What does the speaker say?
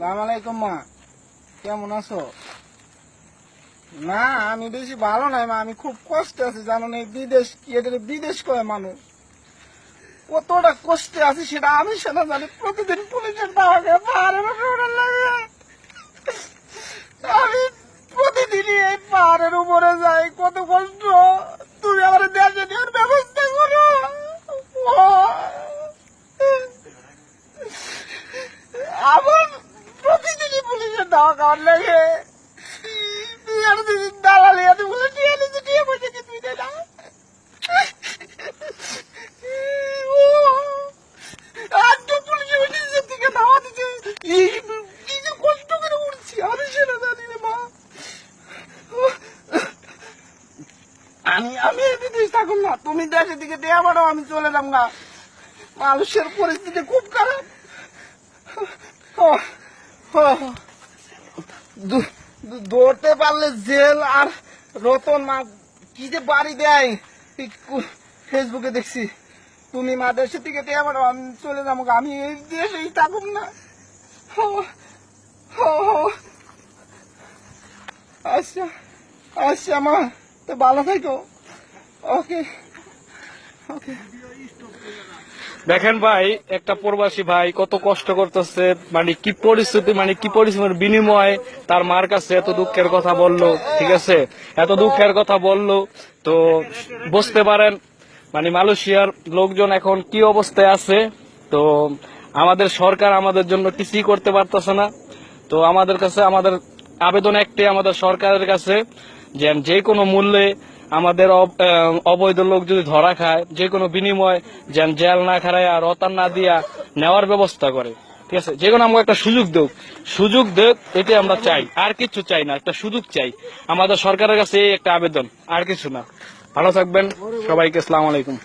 সালাম মা। কেমন আছো? না, আমি বেশি ভালো নাই, মা। আমি খুব কষ্টে আছি জানো না বিদেশ বিদেশ করে মানুষ? কতটা কষ্টে আছি সেটা আমি সেটা জানি। প্রতিদিন পুলিশের দাওয়াকে পাহাড়ের উপরে লাগে। আমি প্রতিদিনই এই পাহাড়ের উপরে যাই, কত কষ্ট। তুমি আমার দেশে নেওয়ার ব্যবস্থা করো। আমার দাওয়া খাওয়ার লাগে দালালি আছে বলে টিয়া নিচে টিয়া পয়সা কি তুই না আমি আমি আমি বিদেশ থাকুন না। তুমি দেশের দিকে দেয়া পারো আমি চলে যাব না। মানুষের পরিস্থিতি খুব খারাপ। দৌড়তে পারলে জেল আর রতন মা কি যে বাড়ি দেয়? ফেসবুকে দেখছি। তুমি মা দেশের দিকে দেয়া পারো আমি চলে যাব। আমি এই দেশেই থাকুম না। আচ্ছা আচ্ছা মা, তো ভালো থাকো। ওকে ওকে। দেখেন ভাই, একটা প্রবাসী ভাই কত কষ্ট করতেছে মানে কি পরিস্থিতি মানে কি পরিশ্রমের বিনিময়ে তার মার কাছে এত দুঃখের কথা বলল, ঠিক আছে? এত দুঃখের কথা বলল, তো বুঝতে পারেন মানে মালয়েশিয়ার লোকজন এখন কি অবস্থায় আছে, তো আমাদের সরকার আমাদের জন্য কিছুই করতে পারতেছে না। তো আমাদের কাছে, আমাদের আবেদন একটি আমাদের সরকারের কাছে, যে যে কোনো মূল্যে আমাদের অবৈধ লোক যদি ধরা খায় যে কোনো বিনিময় যেন জেল না খারাইয়া রতান না দিয়া নেওয়ার ব্যবস্থা করে। ঠিক আছে? যে কোনো আমাকে একটা সুযোগ দেব সুযোগ দেব এটি আমরা চাই। আর কিছু চাই না, একটা সুযোগ চাই। আমাদের সরকারের কাছে এই একটা আবেদন, আর কিছু না। ভালো থাকবেন। সবাইকে আসসালাম আলাইকুম।